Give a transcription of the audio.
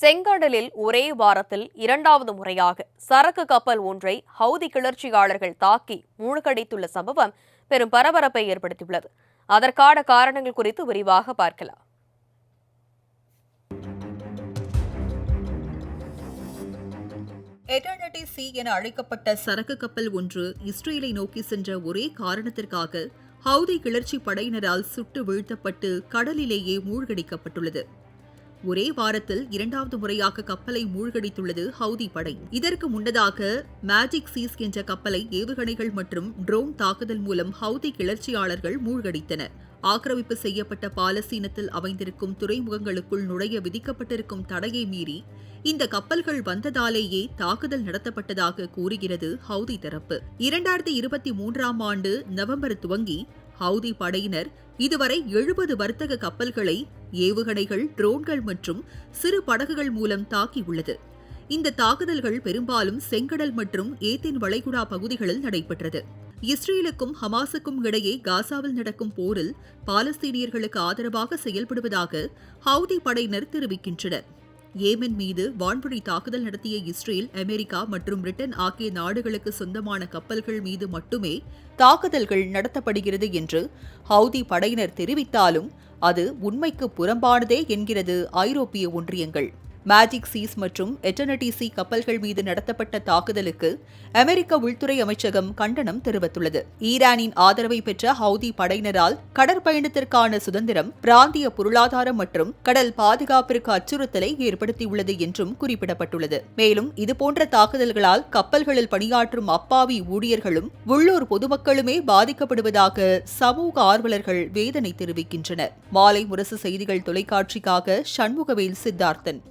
செங்கடலில் ஒரே வாரத்தில் இரண்டாவது முறையாக சரக்கு கப்பல் ஒன்றை ஹவுதி கிளர்ச்சியாளர்கள் தாக்கி மூழ்கடித்துள்ள சம்பவம் பெரும் பரபரப்பை ஏற்படுத்தியுள்ளது. அதற்கான காரணங்கள் குறித்து விரிவாக பார்க்கலாம். எட்டர்னடி சி என அழைக்கப்பட்ட சரக்கு கப்பல் ஒன்று இஸ்ரேலை நோக்கி சென்ற ஒரே காரணத்திற்காக ஹவுதி கிளர்ச்சி படையினரால் சுட்டு வீழ்த்தப்பட்டு கடலிலேயே மூழ்கடிக்கப்பட்டுள்ளது. ஒரே வாரத்தில் இரண்டாவது முறையாக கப்பலை மூழ்கடித்துள்ளது ஹவுதி படை. இதற்கு முன்னதாக மேஜிக் சீஸ் என்ற கப்பலை ஏவுகணைகள் மற்றும் ட்ரோன் தாக்குதல் மூலம் ஹவுதி கிளர்ச்சியாளர்கள் மூழ்கடித்தனர். ஆக்கிரமிப்பு செய்யப்பட்ட பாலஸ்தீனத்தில் அமைந்திருக்கும் துறைமுகங்களுக்குள் நுழைய விதிக்கப்பட்டிருக்கும் தடையை மீறி இந்த கப்பல்கள் வந்ததாலேயே தாக்குதல் நடத்தப்பட்டதாக கூறுகிறது ஹவுதி தரப்பு. இரண்டாயிரத்தி இருபத்தி மூன்றாம் ஆண்டு நவம்பர் துவங்கி ஹவுதி படையினர் இதுவரை எழுபது வர்த்தக கப்பல்களை ஏவுகணைகள் ட்ரோன்கள் மற்றும் சிறு படகுகள் மூலம் தாக்கியுள்ளது. இந்த தாக்குதல்கள் பெரும்பாலும் செங்கடல் மற்றும் ஏத்தின் வளைகுடா பகுதிகளில் நடைபெற்றது. இஸ்ரேலுக்கும் ஹமாஸுக்கும் இடையே காசாவில் நடக்கும் போரில் பாலஸ்தீனியர்களுக்கு ஆதரவாக செயல்படுவதாக ஹவுதி படையினர் தெரிவிக்கின்றனர். ஏமன் மீது வான்வழி தாக்குதல் நடத்திய இஸ்ரேல் அமெரிக்கா மற்றும் பிரிட்டன் ஆகிய நாடுகளுக்கு சொந்தமான கப்பல்கள் மீது மட்டுமே தாக்குதல்கள் நடத்தப்படுகிறது என்று ஹவுதி படையினர் தெரிவித்தாலும் அது உண்மைக்கு புறம்பானதே என்கிறது ஐரோப்பிய ஒன்றியங்கள். மேஜிக் சீஸ் மற்றும் எட்டர்னிட்டி சி கப்பல்கள் மீது நடத்தப்பட்ட தாக்குதலுக்கு அமெரிக்க உள்துறை அமைச்சகம் கண்டனம் தெரிவித்துள்ளது. ஈரானின் ஆதரவை பெற்ற ஹவுதி படையினரால் கடற்பயணத்திற்கான சுதந்திரம் பிராந்திய பொருளாதாரம் மற்றும் கடல் பாதுகாப்பிற்கு அச்சுறுத்தலை ஏற்படுத்தியுள்ளது என்றும் குறிப்பிடப்பட்டுள்ளது. மேலும் இதுபோன்ற தாக்குதல்களால் கப்பல்களில் பணியாற்றும் அப்பாவி ஊழியர்களும் உள்ளூர் பொதுமக்களுமே பாதிக்கப்படுவதாக சமூக ஆர்வலர்கள் வேதனை தெரிவிக்கின்றனர். மாலை முரசு செய்திகள் தொலைக்காட்சிக்காக சண்முகவேல் சித்தார்த்தன்.